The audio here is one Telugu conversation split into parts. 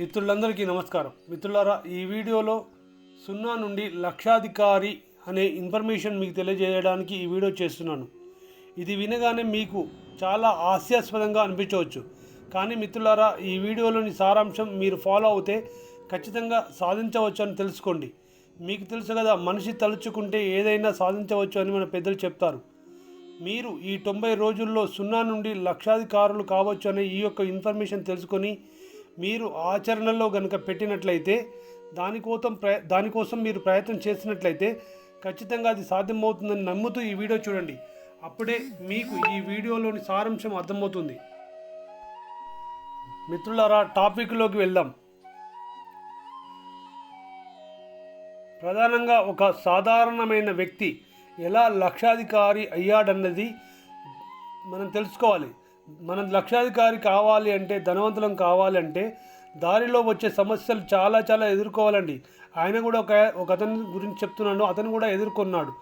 మిత్రులందరికీ నమస్కారం. మిత్రులారా ఈ వీడియోలో సున్నా నుండి లక్షాధికారి అనే ఇన్ఫర్మేషన్ మీకు తెలియజేయడానికి ఈ వీడియో చేస్తున్నాను. ఇది వినగానే మీకు చాలా హాస్యాస్పదంగా అనిపించవచ్చు. కానీ మిత్రులారా ఈ వీడియోలోని సారాంశం మీరు ఫాలో అవుతే ఖచ్చితంగా సాధించవచ్చు అని తెలుసుకోండి. మీకు తెలుసు కదా మనిషి తలుచుకుంటే ఏదైనా సాధించవచ్చు అని మన పెద్దలు చెప్తారు. మీరు ఈ తొంభై రోజుల్లో సున్నా నుండి లక్షాధికారులు కావచ్చు అనే ఈ యొక్క ఇన్ఫర్మేషన్ తెలుసుకొని మీరు ఆచరణలో కనుక పెట్టినట్లయితే దానికోసం ప్రయ దానికోసం మీరు ప్రయత్నం చేసినట్లయితే ఖచ్చితంగా అది సాధ్యమవుతుందని నమ్ముతూ ఈ వీడియో చూడండి. అప్పుడే మీకు ఈ వీడియోలోని సారాంశం అర్థమవుతుంది. మిత్రులారా టాపిక్లోకి వెళ్దాం. ప్రధానంగా ఒక సాధారణమైన వ్యక్తి ఎలా లక్షాధికారి అయ్యాడన్నది మనం తెలుసుకోవాలి. మనం లక్షాధికారి కావాలి అంటే ధనవంతులం కావాలి అంటే దారిలో వచ్చే సమస్యలు చాలా చాలా ఎదుర్కోవాలండి. ఆయన కూడా ఒక ఒక అతని గురించి చెప్తున్నాను అతను కూడా ఎదుర్కొన్నాడు.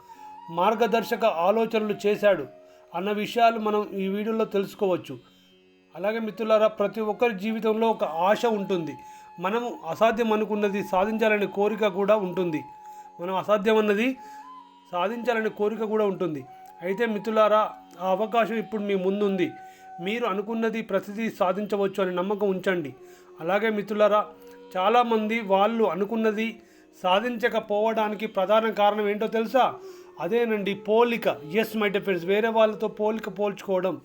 మార్గదర్శక ఆలోచనలు చేశాడు అన్న విషయాలు మనం ఈ వీడియోలో తెలుసుకోవచ్చు. అలాగే మిత్రులారా ప్రతి ఒక్కరి జీవితంలో ఒక ఆశ ఉంటుంది. మనము అసాధ్యం అనుకున్నది సాధించాలనే కోరిక కూడా ఉంటుంది. మనం అసాధ్యం అన్నది సాధించాలనే కోరిక కూడా ఉంటుంది. అయితే మిత్రులారా ఆ అవకాశం ఇప్పుడు మీ ముందుంది. మీరు అనుకున్నది ప్రతిదీ సాధించవచ్చు అనే నమ్మకం ఉంచండి. అలాగే మిత్రులరా చాలామంది వాళ్ళు అనుకున్నది సాధించకపోవడానికి ప్రధాన కారణం ఏంటో తెలుసా? అదేనండి పోలిక. ఎస్ మై డిఫెన్స్ వేరే వాళ్ళతో పోలిక పోల్చుకోవడం.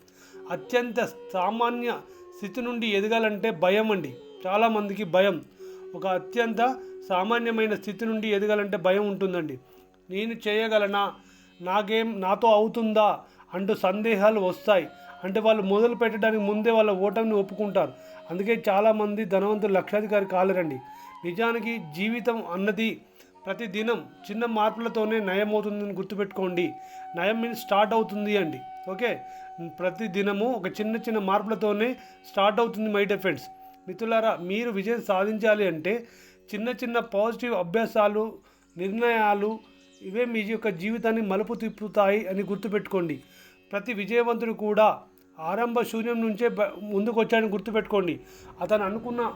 అత్యంత సామాన్య స్థితి నుండి ఎదగాలంటే భయం అండి. చాలామందికి భయం. ఒక అత్యంత సామాన్యమైన స్థితి నుండి ఎదగాలంటే భయం ఉంటుందండి. నేను చేయగలనా? నాకేం నాతో అవుతుందా? అంటూ సందేహాలు వస్తాయి. అంటే వాళ్ళు మొదలు పెట్టడానికి ముందే వాళ్ళ ఓటమిని ఒప్పుకుంటారు. అందుకే చాలామంది ధనవంతులు లక్షాధికారి కాలేరండి. నిజానికి జీవితం అన్నది ప్రతి దినం చిన్న మార్పులతోనే నయం అవుతుందని గుర్తుపెట్టుకోండి. నయం మీన్స్ స్టార్ట్ అవుతుంది అండి. ఓకే? ప్రతి దినము ఒక చిన్న చిన్న మార్పులతోనే స్టార్ట్ అవుతుంది మై ఫ్రెండ్స్. మిత్రులారా మీరు విజయం సాధించాలి అంటే చిన్న చిన్న పాజిటివ్ అభ్యాసాలు నిర్ణయాలు ఇవే మీ యొక్క జీవితాన్ని మలుపు తిప్పుతాయి అని గుర్తుపెట్టుకోండి. ప్రతి విజయవంతుడు కూడా ఆరంభ శూన్యం నుంచే బ- ముందుకు వచ్చాడని గుర్తుపెట్టుకోండి. అతను అనుకున్న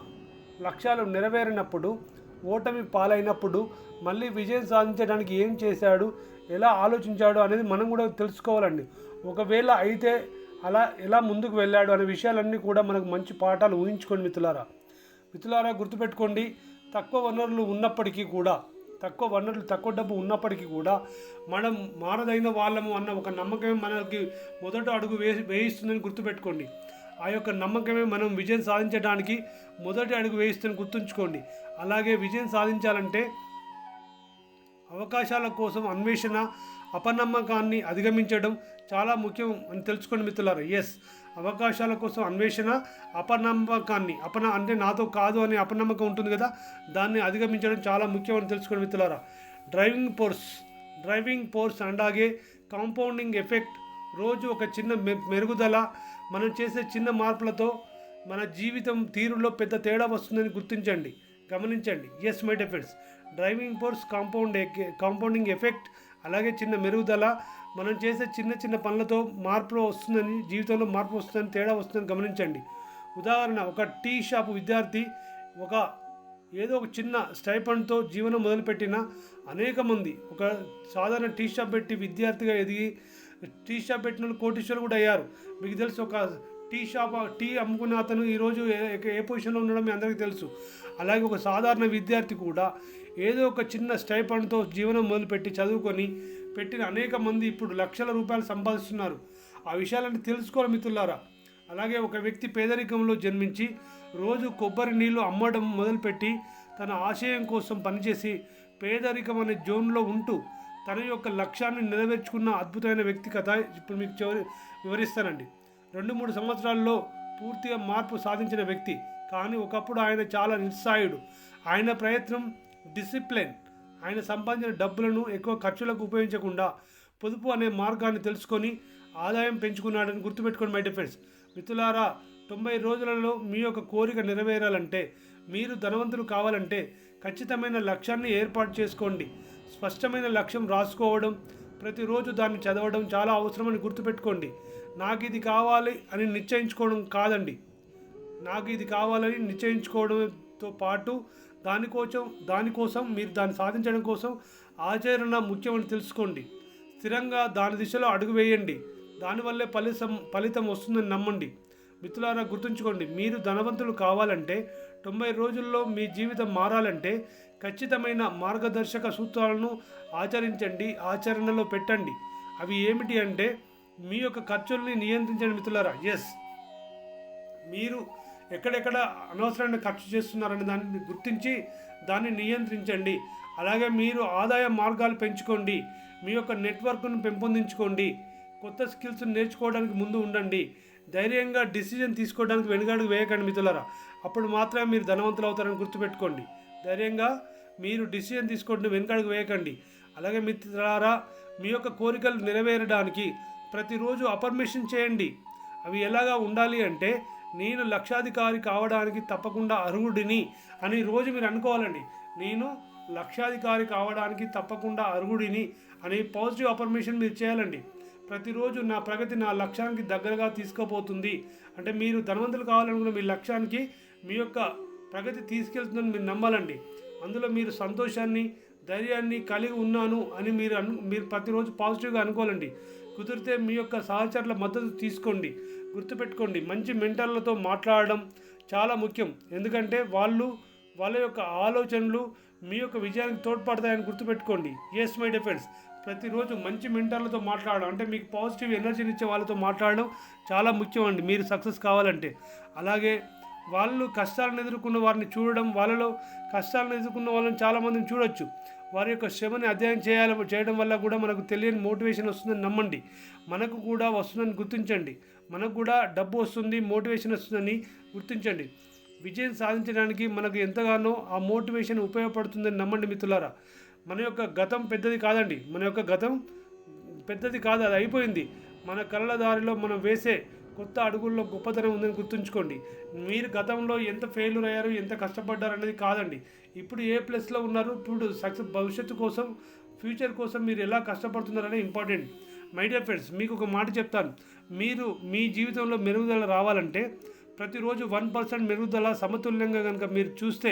లక్ష్యాలు నెరవేరినప్పుడు ఓటమి పాలైనప్పుడు మళ్ళీ విజయం సాధించడానికి ఏం చేశాడు ఎలా ఆలోచించాడు అనేది మనం కూడా తెలుసుకోవాలండి. ఒకవేళ అయితే అలా ఎలా ముందుకు వెళ్ళాడు అనే విషయాలన్నీ కూడా మనకు మంచి పాఠాలు ఊహించుకోండి మిత్రులారా. మిత్రులారా గుర్తుపెట్టుకోండి తక్కువ వనరులు ఉన్నప్పటికీ కూడా తక్కువ వనరులు తక్కువ డబ్బు ఉన్నప్పటికీ కూడా మనం మారదైన వాళ్ళము అన్న ఒక నమ్మకమే మనకి మొదట అడుగు వే వేయిస్తుందని గుర్తుపెట్టుకోండి. ఆ యొక్క నమ్మకమే మనం విజయం సాధించడానికి మొదటి అడుగు వేయిస్తుందని గుర్తుంచుకోండి. అలాగే విజయం సాధించాలంటే అవకాశాల కోసం అన్వేషణ అపనమ్మకాన్ని అధిగమించడం చాలా ముఖ్యం అని తెలుసుకోండి మిత్రులారా. ఎస్ అవకాశాల కోసం అన్వేషణ అపనమ్మకాన్ని అపన అంటే నాతో కాదు అనే అపనమ్మకం ఉంటుంది కదా దాన్ని అధిగమించడం చాలా ముఖ్యం అని తెలుసుకోండి మిత్రులారా. డ్రైవింగ్ ఫోర్స్ డ్రైవింగ్ ఫోర్స్ అలాగే కాంపౌండింగ్ ఎఫెక్ట్ రోజు ఒక చిన్న మె- మెరుగుదల మనం చేసే చిన్న మార్పులతో మన జీవితం తీరులో పెద్ద తేడా వస్తుందని గుర్తించండి గమనించండి. Yes my defence driving force compound compounding effect అలాగే చిన్న మెరుగుదల మనం చేసే చిన్న చిన్న పనులతో మార్పులో వస్తుందని జీవితంలో మార్పు వస్తుందని తేడా వస్తుందని గమనించండి. ఉదాహరణ ఒక టీ షాప్ విద్యార్థి ఒక ఏదో ఒక చిన్న స్టైపండ్తో జీవనం మొదలుపెట్టిన అనేక మంది ఒక సాధారణ టీ షాప్ పెట్టి విద్యార్థిగా ఎదిగి టీ షాప్ పెట్టిన వాళ్ళు కోటీశ్వరులు కూడా అయ్యారు. మీకు తెలుసు ఒక టీ షాప్ టీ అమ్ముకున్న అతను ఈరోజు ఏ ఏ పొజిషన్లో ఉండడం మీ అందరికీ తెలుసు. అలాగే ఒక సాధారణ విద్యార్థి కూడా ఏదో ఒక చిన్న స్టైపండ్తో జీవనం మొదలుపెట్టి చదువుకొని పెట్టిన అనేక మంది ఇప్పుడు లక్షల రూపాయలు సంపాదిస్తున్నారు. ఆ విషయాలన్నీ తెలుసుకోవాలి మిత్రులారా. అలాగే ఒక వ్యక్తి పేదరికంలో జన్మించి రోజు కొబ్బరి నీళ్ళు అమ్మడం మొదలుపెట్టి తన ఆశయం కోసం పనిచేసి పేదరికం అనే జోన్లో ఉంటూ తన యొక్క లక్ష్యాన్ని నెరవేర్చుకున్న అద్భుతమైన వ్యక్తి కథ ఇప్పుడు మీకు చివరి వివరిస్తానండి. రెండు మూడు సంవత్సరాల్లో పూర్తిగా మార్పు సాధించిన వ్యక్తి. కానీ ఒకప్పుడు ఆయన చాలా నిస్సాయుడు ఆయన ప్రయత్నం డిసిప్లిన్ ఆయన సంపాదించిన డబ్బులను ఎక్కువ ఖర్చులకు ఉపయోగించకుండా పొదుపు అనే మార్గాన్ని తెలుసుకొని ఆదాయం పెంచుకున్నాడని గుర్తుపెట్టుకోండి మై డిఫెండ్స్ మిత్రులారా తొంభై రోజులలో మీ యొక్క కోరిక నెరవేరాలంటే మీరు ధనవంతులు కావాలంటే ఖచ్చితమైన లక్ష్యాన్ని ఏర్పాటు చేసుకోండి. స్పష్టమైన లక్ష్యం రాసుకోవడం ప్రతిరోజు దాన్ని చదవడం చాలా అవసరమని గుర్తుపెట్టుకోండి. నాకు ఇది కావాలి అని నిశ్చయించుకోవడం కాదండి. నాకు ఇది కావాలని నిశ్చయించుకోవడం తో పాటు దానికోసం దానికోసం మీరు దాన్ని సాధించడం కోసం ఆచరణ ముఖ్యమని తెలుసుకోండి. స్థిరంగా దాని దిశలో అడుగు వేయండి. దానివల్లే ఫలితం ఫలితం వస్తుందని నమ్మండి. మిత్రులారా గుర్తుంచుకోండి మీరు ధనవంతులు కావాలంటే తొంభై రోజుల్లో మీ జీవితం మారాలంటే ఖచ్చితమైన మార్గదర్శక సూత్రాలను ఆచరించండి ఆచరణలో పెట్టండి. అవి ఏమిటి అంటే మీ యొక్క ఖర్చుల్ని నియంత్రించండి మిత్రులారా. ఎస్ మీరు ఎక్కడెక్కడ అనవసరమైన ఖర్చు చేస్తున్నారనే దాన్ని గుర్తించి దాన్ని నియంత్రించండి. అలాగే మీరు ఆదాయ మార్గాలు పెంచుకోండి. మీ యొక్క నెట్వర్క్ను పెంపొందించుకోండి. కొత్త స్కిల్స్ నేర్చుకోవడానికి ముందు ఉండండి. ధైర్యంగా డిసిజన్ తీసుకోవడానికి వెనుకాడుకు వేయకండి మిత్రులరా. అప్పుడు మాత్రమే మీరు ధనవంతులు అవుతారని గుర్తుపెట్టుకోండి. ధైర్యంగా మీరు డిసిజన్ తీసుకోండి వెనుకాడుకు వేయకండి. అలాగే మిత్రులారా మీ యొక్క కోరికలు నెరవేరడానికి ప్రతిరోజు అపర్మిషన్ చేయండి. అవి ఎలాగా ఉండాలి అంటే నేను లక్షాధికారి కావడానికి తప్పకుండా అర్హుడిని అని రోజు మీరు అనుకోవాలండి. నేను లక్షాధికారి కావడానికి తప్పకుండా అర్హుడిని అని పాజిటివ్ అఫర్మేషన్ మీరు చేయాలండి. ప్రతిరోజు నా ప్రగతి నా లక్ష్యానికి దగ్గరగా తీసుకుపోతుంది. అంటే మీరు ధనవంతులు కావాలనుకున్న మీ లక్ష్యానికి మీ యొక్క ప్రగతి తీసుకెళ్తుందని మీరు నమ్మాలండి. అందులో మీరు సంతోషాన్ని ధైర్యాన్ని కలిగి ఉన్నాను అని మీరు అను మీరు ప్రతిరోజు పాజిటివ్గా అనుకోవాలండి. కుదిరితే మీ యొక్క సహచరుల మద్దతు తీసుకోండి. గుర్తుపెట్టుకోండి. మంచి మెంటర్లతో మాట్లాడడం చాలా ముఖ్యం. ఎందుకంటే వాళ్ళు వాళ్ళ యొక్క ఆలోచనలు మీ యొక్క విజయానికి తోడ్పడతాయని గుర్తుపెట్టుకోండి. ఎస్ మై డిఫెండ్స్ ప్రతిరోజు మంచి మెంటర్లతో మాట్లాడడం అంటే మీకు పాజిటివ్ ఎనర్జీని ఇచ్చే వాళ్ళతో మాట్లాడడం చాలా ముఖ్యం అండి. మీరు సక్సెస్ కావాలంటే. అలాగే వాళ్ళు కష్టాలను ఎదుర్కొన్న వారిని చూడడం వాళ్ళలో కష్టాలను ఎదుర్కొన్న వాళ్ళని చాలామందిని చూడొచ్చు. వారి యొక్క శ్రమని అధ్యయనం చేయాలి చేయడం వల్ల కూడా మనకు తెలియని మోటివేషన్ వస్తుందని నమ్మండి. మనకు కూడా వస్తుందని గుర్తించండి. మనకు కూడా డబ్బు వస్తుంది మోటివేషన్ వస్తుందని గుర్తించండి. విజయం సాధించడానికి మనకు ఎంతగానో ఆ మోటివేషన్ ఉపయోగపడుతుందని నమ్మండి మిత్రులారా. మన యొక్క గతం పెద్దది కాదండి. మన యొక్క గతం పెద్దది కాదు అది అయిపోయింది. మన కళ్ళ దారిలో మనం వేసే కొత్త అడుగుల్లో గొప్పతనం ఉందని గుర్తుంచుకోండి. మీరు గతంలో ఎంత ఫెయిల్యూర్ అయ్యారు ఎంత కష్టపడ్డారు అనేది కాదండి. ఇప్పుడు ఏ ప్లస్లో ఉన్నారు ఇప్పుడు సక్సెస్ భవిష్యత్తు కోసం ఫ్యూచర్ కోసం మీరు ఎలా కష్టపడుతున్నారనే ఇంపార్టెంట్ మై డియర్ ఫ్రెండ్స్ మీకు ఒక మాట చెప్తాను. మీరు మీ జీవితంలో మెరుగుదల రావాలంటే ప్రతిరోజు వన్ పర్సెంట్ మెరుగుదల సమతుల్యంగా కనుక మీరు చూస్తే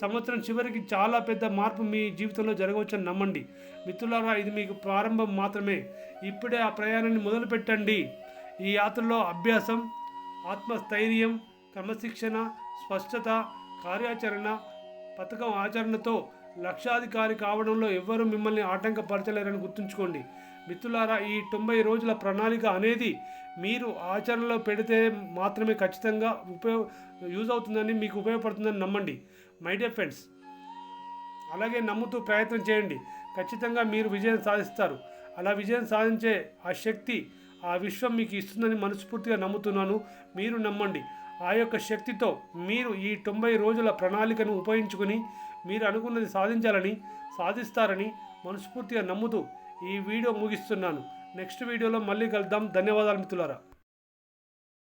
సంవత్సరం చివరికి చాలా పెద్ద మార్పు మీ జీవితంలో జరగవచ్చని నమ్మండి. మిత్రులారా ఇది మీకు ప్రారంభం మాత్రమే. ఇప్పుడే ఆ ప్రయాణాన్ని మొదలు పెట్టండి ఈ యాత్రలో అభ్యాసం ఆత్మస్థైర్యం క్రమశిక్షణ స్పష్టత కార్యాచరణ పథకం ఆచరణతో లక్షాధికారి కావడంలో ఎవ్వరూ మిమ్మల్ని ఆటంకపరచలేరని గుర్తుంచుకోండి. మిత్రులారా ఈ తొంభై రోజుల ప్రణాళిక అనేది మీరు ఆచరణలో పెడితే మాత్రమే ఖచ్చితంగా ఉపయోగ యూజ్ అవుతుందని మీకు ఉపయోగపడుతుందని నమ్మండి. మై డియర్ ఫ్రెండ్స్ అలాగే నమ్ముతూ ప్రయత్నం చేయండి. ఖచ్చితంగా మీరు విజయం సాధిస్తారు. అలా విజయం సాధించే ఆ శక్తి ఆ విశ్వం మీకు ఇస్తుందని మనస్ఫూర్తిగా నమ్ముతున్నాను. మీరు నమ్మండి. ఆ యొక్క శక్తితో మీరు ఈ తొంభై రోజుల ప్రణాళికను ఉపయోగించుకుని మీరు అనుకున్నది సాధించాలని సాధిస్తారని మనస్ఫూర్తిగా నమ్ముతూ ఈ వీడియో ముగిస్తున్నాను. నెక్స్ట్ వీడియోలో మళ్ళీ కలుద్దాం. ధన్యవాదాలు మిత్రులారా.